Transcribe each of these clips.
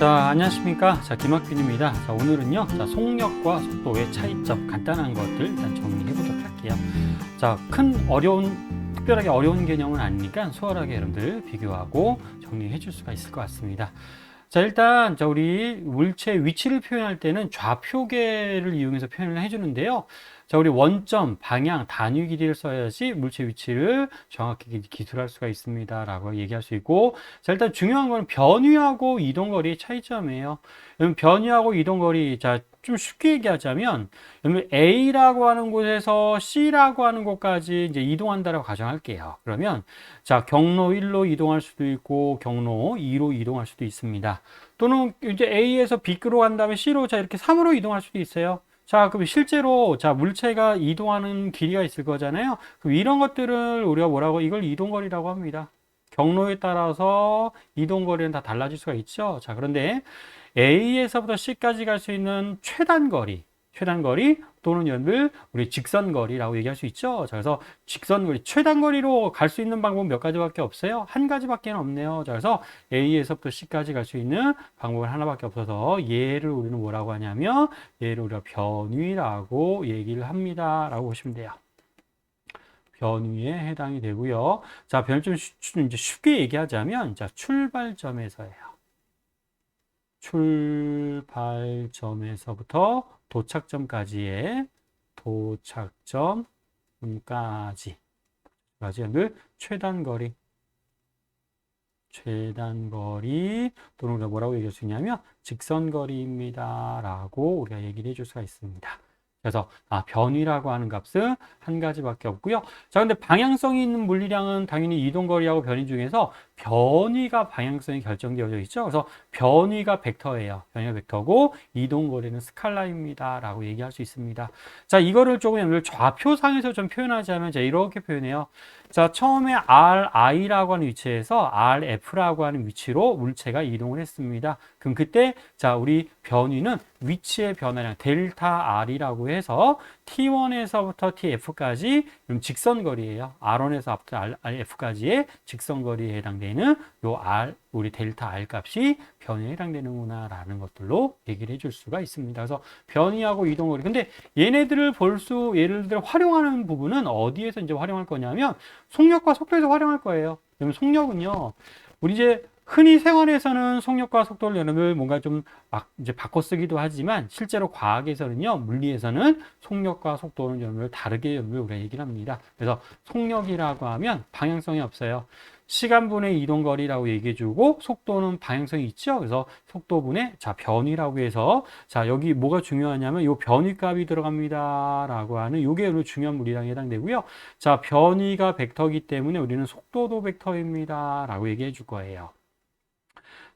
자, 안녕하십니까. 자, 김학균입니다. 자, 오늘은요, 자, 속력과 속도의 차이점, 간단한 것들 일단 정리해 보도록 할게요. 자, 큰 어려운, 특별하게 어려운 개념은 아니니까 수월하게 여러분들 비교하고 정리해 줄 수가 있을 것 같습니다. 자, 일단, 자, 우리 물체의 위치를 표현할 때는 좌표계를 이용해서 표현을 해 주는데요. 자, 우리 원점, 방향, 단위 길이를 써야지 물체 위치를 정확히 기술할 수가 있습니다. 라고 얘기할 수 있고, 자, 일단 중요한 건 변위하고 이동거리의 차이점이에요. 변위하고 이동거리, 자, 좀 쉽게 얘기하자면, A라고 하는 곳에서 C라고 하는 곳까지 이제 이동한다라고 가정할게요. 그러면, 자, 경로 1로 이동할 수도 있고, 경로 2로 이동할 수도 있습니다. 또는 이제 A에서 B로 간 다음에 C로, 자, 이렇게 3으로 이동할 수도 있어요. 자, 그럼 실제로 자 물체가 이동하는 길이가 있을 거잖아요. 그럼 이런 것들을 우리가 뭐라고 이걸 이동거리라고 합니다. 경로에 따라서 이동거리는 다 달라질 수가 있죠. 자, 그런데 A에서부터 C까지 갈 수 있는 최단 거리, 최단 거리 또는 연을 우리 직선 거리라고 얘기할 수 있죠. 자, 그래서 직선 거리, 최단 거리로 갈 수 있는 방법 몇 가지밖에 없어요. 한 가지밖에 없네요. 자, 그래서 A에서부터 C까지 갈 수 있는 방법은 하나밖에 없어서 얘를 우리는 뭐라고 하냐면 얘를 우리가 변위라고 얘기를 합니다라고 보시면 돼요. 변위에 해당이 되고요. 자, 변좀 이제 쉽게 얘기하자면 자, 출발점에서예요. 출발점에서부터 도착점까지의 도착점까지. 까지를 최단 거리. 최단 거리. 또는 우리가 뭐라고 얘기할 수 있냐면 직선 거리입니다. 라고 우리가 얘기를 해줄 수가 있습니다 그래서 아, 변위라고 하는 값은 한 가지밖에 없고요. 자, 근데 방향성이 있는 물리량은 당연히 이동거리하고 변위 중에서 변위가 방향성이 결정되어져 있죠. 그래서 변위가 벡터예요. 변위가 벡터고 이동거리는 스칼라입니다. 라고 얘기할 수 있습니다. 자, 이거를 조금 좌표상에서 좀 표현하자면 자, 이렇게 표현해요. 자, 처음에 RI라고 하는 위치에서 RF라고 하는 위치로 물체가 이동을 했습니다. 그럼 그때 자, 우리 변위는 위치의 변화량 델타 R이라고 해서 T1에서부터 TF까지 직선 거리예요. R1에서 RF까지의 직선 거리에 해당되는 요 R 우리 델타 R 값이 변위에 해당되는구나 라는 것들로 얘기를 해줄 수가 있습니다. 그래서 변위하고 이동거리. 근데 얘네들을 볼 수 예를 들어 활용하는 부분은 어디에서 이제 활용할 거냐면 속력과 속도에서 활용할 거예요. 그러면 속력은요. 우리 이제 흔히 생활에서는 속력과 속도를 여러분들 뭔가 좀 막 이제 바꿔 쓰기도 하지만 실제로 과학에서는요, 물리에서는 속력과 속도는 여러분들 다르게 여러분들 우리가 얘기를 합니다. 그래서 속력이라고 하면 방향성이 없어요. 시간분의 이동거리라고 얘기해주고 속도는 방향성이 있죠. 그래서 속도분의 자 변위라고 해서 자 여기 뭐가 중요하냐면 요 변위값이 들어갑니다라고 하는 요게 오늘 중요한 물리량에 해당되고요. 자 변위가 벡터이기 때문에 우리는 속도도 벡터입니다라고 얘기해 줄 거예요.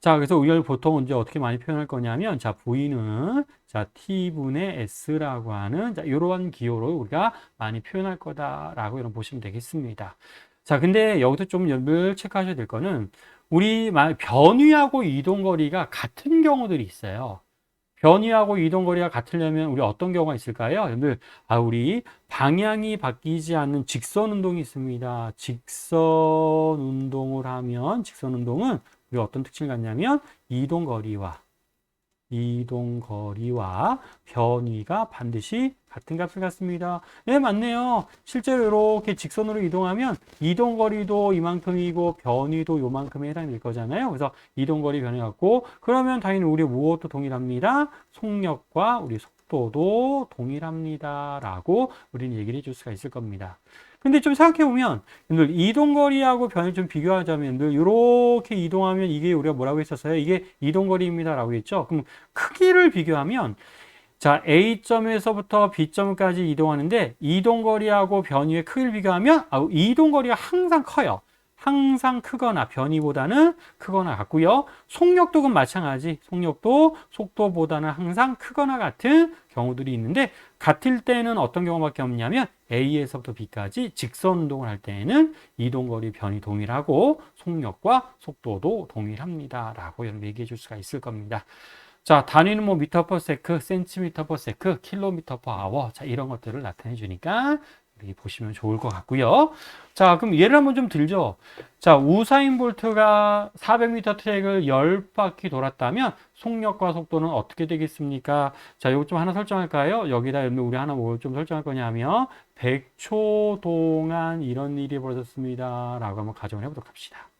자, 그래서 이걸 보통 이제 어떻게 많이 표현할 거냐면, 자, V는, 자, T분의 S라고 하는, 자, 이러한 기호로 우리가 많이 표현할 거다라고 이런 보시면 되겠습니다. 자, 근데 여기서 좀 연을 체크하셔야 될 거는, 우리 변위하고 이동거리가 같은 경우들이 있어요. 변위하고 이동거리가 같으려면 우리 어떤 경우가 있을까요? 여러분들, 아, 우리 방향이 바뀌지 않는 직선 운동이 있습니다. 직선 운동을 하면, 직선 운동은 우리 어떤 특징을 갖냐면 이동 거리와 이동 거리와 변위가 반드시 같은 값을 갖습니다. 네, 맞네요. 실제로 이렇게 직선으로 이동하면 이동 거리도 이만큼이고 변위도 요만큼에 해당될 거잖아요. 그래서 이동 거리 변위 갖고 그러면 당연히 우리 무엇도 동일합니다. 속력과 우리 속도도 동일합니다라고 우리는 얘기를 해줄 수가 있을 겁니다. 근데 좀 생각해보면, 늘 이동거리하고 변을 좀 비교하자면, 늘 이렇게 이동하면 이게 우리가 뭐라고 했었어요? 이게 이동거리입니다. 라고 했죠? 그럼 크기를 비교하면, 자, A점에서부터 B점까지 이동하는데, 이동거리하고 변위의 크기를 비교하면, 아, 이동거리가 항상 커요. 항상 크거나 변이보다는 크거나 같고요. 속력도 그 마찬가지. 속력도 속도보다는 항상 크거나 같은 경우들이 있는데 같을 때는 어떤 경우밖에 없냐면 A에서부터 B까지 직선 운동을 할 때에는 이동거리 변이 동일하고 속력과 속도도 동일합니다. 라고 얘기해 줄 수가 있을 겁니다. 자, 단위는 뭐 미터 퍼 세크, 센티미터 퍼 세크, 킬로미터 퍼 아워. 자, 이런 것들을 나타내 주니까 우리 보시면 좋을 것 같고요. 자, 그럼 예를 한번 좀 들죠. 자, 우사인 볼트가 400m 트랙을 10바퀴 돌았다면 속력과 속도는 어떻게 되겠습니까? 자, 이거 좀 하나 설정할까요? 여기다 우리 하나 뭘 좀 설정할 거냐면 100초 동안 이런 일이 벌어졌습니다. 라고 한번 가정을 해보도록 합시다.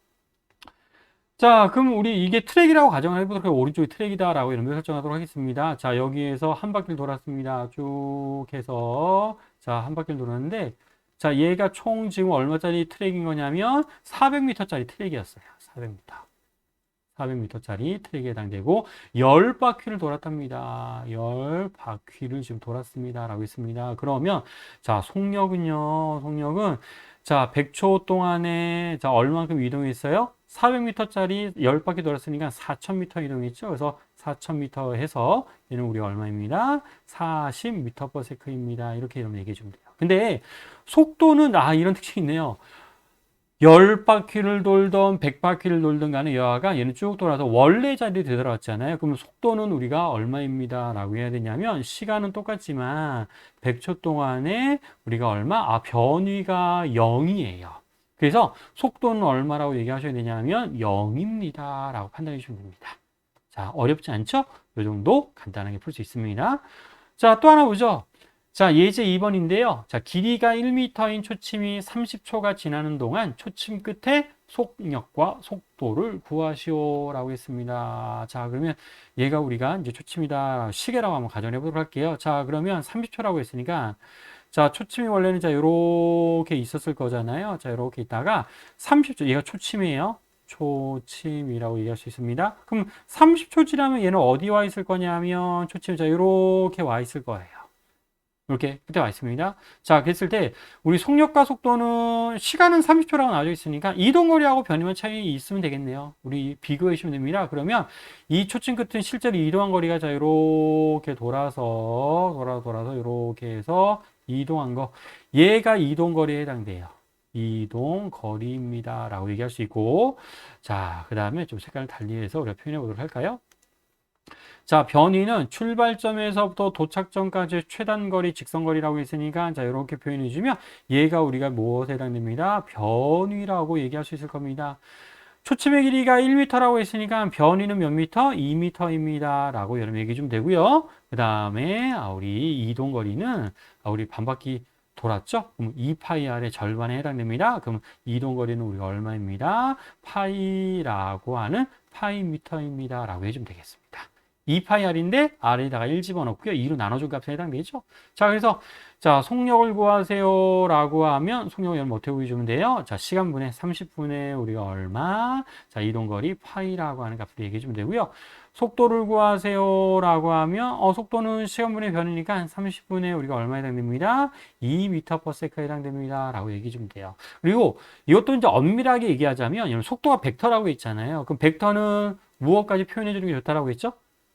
자, 그럼 우리 이게 트랙이라고 가정을 해보도록 해요. 오른쪽이 트랙이다라고 걸 설정하도록 하겠습니다. 자, 여기에서 한 바퀴를 돌았습니다. 쭉 해서 자, 한 바퀴를 돌았는데 자, 얘가 총 지금 얼마짜리 트랙인 거냐면 400m짜리 트랙이었어요. 400m. 400m짜리 트랙에 해당되고 10바퀴를 돌았답니다. 10바퀴를 지금 돌았습니다. 라고 했습니다. 그러면 자, 속력은요. 속력은 자, 100초 동안에 자, 얼만큼 이동했어요? 400m짜리 10바퀴 돌았으니까 4000m 이동했죠. 그래서 4000m 해서 얘는 우리 얼마입니다? 40m/s입니다. 이렇게 여러분 얘기해 주면 돼요. 근데 속도는 아 이런 특징이 있네요. 10바퀴를 돌던 100바퀴를 돌던 간에 여하가 얘는 쭉 돌아서 원래 자리에 되돌아왔잖아요. 그러면 속도는 우리가 얼마입니다. 라고 해야 되냐면 시간은 똑같지만 100초 동안에 우리가 얼마? 아 변위가 0이에요. 그래서 속도는 얼마라고 얘기하셔야 되냐면 0입니다. 라고 판단해 주시면 됩니다. 자, 어렵지 않죠? 이 정도 간단하게 풀 수 있습니다. 자, 또 하나 보죠. 자, 예제 2번인데요. 자, 길이가 1m인 초침이 30초가 지나는 동안 초침 끝에 속력과 속도를 구하시오라고 했습니다. 자, 그러면 얘가 우리가 이제 초침이다. 시계라고 한번 가정해 보도록 할게요. 자, 그러면 30초라고 했으니까 자, 초침이 원래는 자, 요렇게 있었을 거잖아요. 자, 요렇게 있다가 30초, 얘가 초침이에요. 초침이라고 얘기할 수 있습니다. 그럼 30초 지나면 얘는 어디 와 있을 거냐면 초침, 자, 요렇게 와 있을 거예요. 이렇게 그때 와 있습니다. 자, 그랬을 때 우리 속력과 속도는 시간은 30초라고 나와져 있으니까 이동거리하고 변이만 차이 있으면 되겠네요. 우리 비교해 주시면 됩니다. 그러면 이 초침 끝은 실제로 이동한 거리가 자 이렇게 돌아서 돌아 돌아서 이렇게 해서 이동한 거 얘가 이동 거리에 해당돼요. 이동 거리입니다. 라고 얘기할 수 있고 자, 그 다음에 좀 색깔을 달리해서 우리가 표현해 보도록 할까요? 자, 변이는 출발점에서부터 도착점까지 최단거리, 직선거리라고 했으니까 자, 이렇게 표현해 주면 얘가 우리가 무엇에 해당됩니다? 변이라고 얘기할 수 있을 겁니다. 초침의 길이가 1m라고 했으니까 변이는 몇 미터? 2m입니다. 라고 여러분 얘기해 주면 되고요. 그 다음에 아, 우리 이동 거리는 아, 우리 반바퀴 돌았죠? 그럼 2파이r의 절반에 해당됩니다. 그럼 이동 거리는 우리가 얼마입니다? 파이라고 하는 파이미터입니다. 라고 해주면 되겠습니다. 2파이r인데 r에다가 1 집어넣고요. 2로 나눠준 값에 해당되죠. 자, 그래서 자, 속력을 구하세요 라고 하면 속력을 여러분 어떻게 구해주면 돼요? 자, 시간분의 30분의 우리가 얼마? 자, 이동거리 파이라고 하는 값을 얘기해주면 되고요. 속도를 구하세요 라고 하면 어, 속도는 시간분의 변이니까 한 30분에 우리가 얼마 해당됩니다? 2m/s에 해당됩니다. 라고 얘기해주면 돼요. 그리고 이것도 이제 엄밀하게 얘기하자면 속도가 벡터라고 있잖아요. 그럼 벡터는 무엇까지 표현해 주는 게 좋다라고 했죠?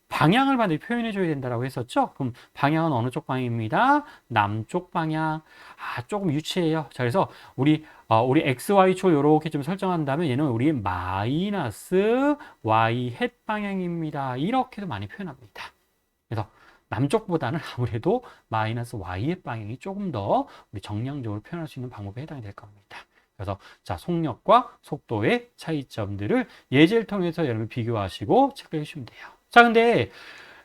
방향을 반드시 표현해 줘야 된다고 했었죠. 그럼 방향은 어느 쪽 방향입니다. 남쪽 방향. 아, 조금 유치해요. 자, 그래서 우리 어, 우리 x, y초 이렇게 좀 설정한다면 얘는 우리 마이너스 y 햇 방향입니다. 이렇게도 많이 표현합니다. 그래서 남쪽보다는 아무래도 마이너스 y 햇 방향이 조금 더 우리 정량적으로 표현할 수 있는 방법에 해당이 될 겁니다. 그래서 자 속력과 속도의 차이점들을 예제를 통해서 여러분 비교하시고 체크해 주시면 돼요. 자, 근데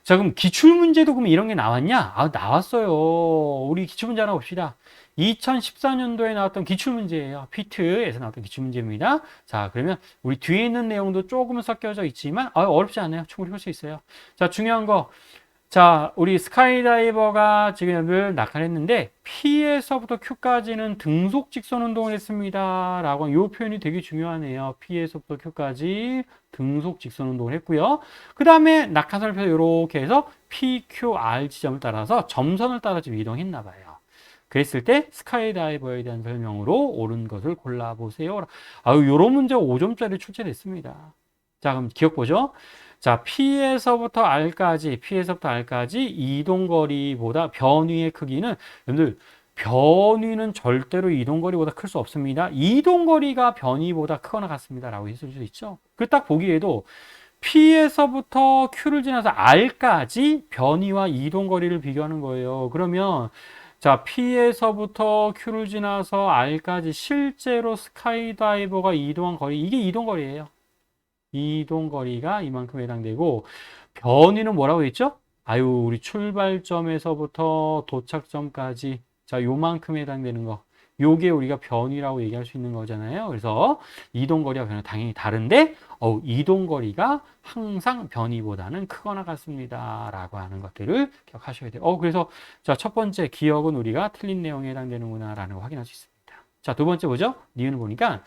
자, 그럼 기출문제도 그럼 이런 게 나왔냐? 아, 나왔어요. 우리 기출문제 하나 봅시다. 2014년도에 나왔던 기출문제예요. 피트에서 나왔던 기출문제입니다. 자, 그러면 우리 뒤에 있는 내용도 조금 섞여져 있지만, 아, 어렵지 않아요. 충분히 할수 있어요. 자, 중요한 거. 자, 우리 스카이다이버가 지금 낙하했는데 P에서부터 Q까지는 등속 직선 운동을 했습니다. 라고 이 표현이 되게 중요하네요. P에서부터 Q까지 등속 직선 운동을 했고요. 그 다음에 낙하선을 펴서 이렇게 해서 PQR 지점을 따라서 점선을 따라 지금 이동했나 봐요. 그랬을 때 스카이다이버에 대한 설명으로 옳은 것을 골라보세요. 아유, 요런 문제 5점짜리 출제됐습니다. 자, 그럼 기억 보죠. 자, P에서부터 R까지, P에서부터 R까지 이동거리보다 변위의 크기는, 여러분들, 변위는 절대로 이동거리보다 클 수 없습니다. 이동거리가 변위보다 크거나 같습니다. 라고 했을 수 있죠. 그 딱 보기에도 P에서부터 Q를 지나서 R까지 변위와 이동거리를 비교하는 거예요. 그러면 자, P에서부터 Q를 지나서 R까지 실제로 스카이다이버가 이동한 거리, 이게 이동 거리예요. 이동 거리가 이만큼 해당되고 변이는 뭐라고 했죠? 아유, 우리 출발점에서부터 도착점까지 자, 요만큼 해당되는 거. 요게 우리가 변이라고 얘기할 수 있는 거잖아요. 그래서 이동거리와 변이 당연히 다른데, 어 이동거리가 항상 변이보다는 크거나 같습니다. 라고 하는 것들을 기억하셔야 돼요. 어, 그래서 자, 첫 번째 기억은 우리가 틀린 내용에 해당되는구나 라는 거 확인할 수 있습니다. 자, 두 번째 보죠? 니은을 보니까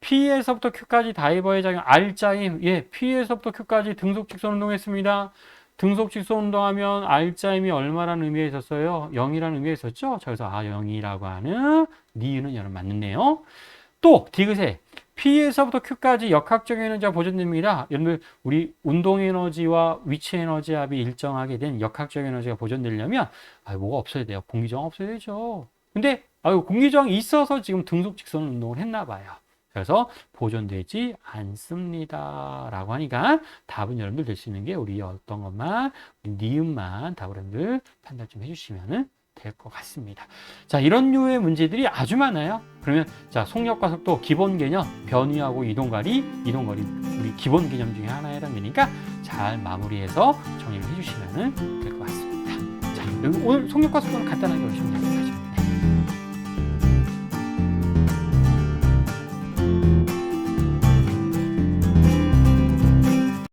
P에서부터 Q까지 다이버의 작용 R자임, 예, P에서부터 Q까지 등속 직선 운동했습니다. 등속 직선 운동하면 R자임이 얼마라는 의미가 있었어요? 0이라는 의미가 있었죠? 자, 그래서 아, 0이라고 하는 니은은 여러분 맞는데요. 또 디귿에 P에서부터 Q까지 역학적 에너지가 보존됩니다. 여러분들 우리 운동 에너지와 위치 에너지 합이 일정하게 된 역학적 에너지가 보존되려면 아, 뭐가 없어야 돼요? 공기저항 없어야 되죠. 근데 아유, 공기저항이 있어서 지금 등속 직선 운동을 했나 봐요. 그래서 보존되지 않습니다. 라고 하니까 답은 여러분들 될 수 있는 게 우리 어떤 것만, 우리 니은만 답을 여러분들 판단 좀 해주시면 될 것 같습니다. 자, 이런 류의 문제들이 아주 많아요. 그러면 자, 속력과 속도 기본 개념, 변이하고 이동거리, 이동거리 우리 기본 개념 중에 하나에 해당되니까 잘 마무리해서 정리를 해주시면 될 것 같습니다. 자, 오늘 속력과 속도는 간단하게 보시면 됩니다.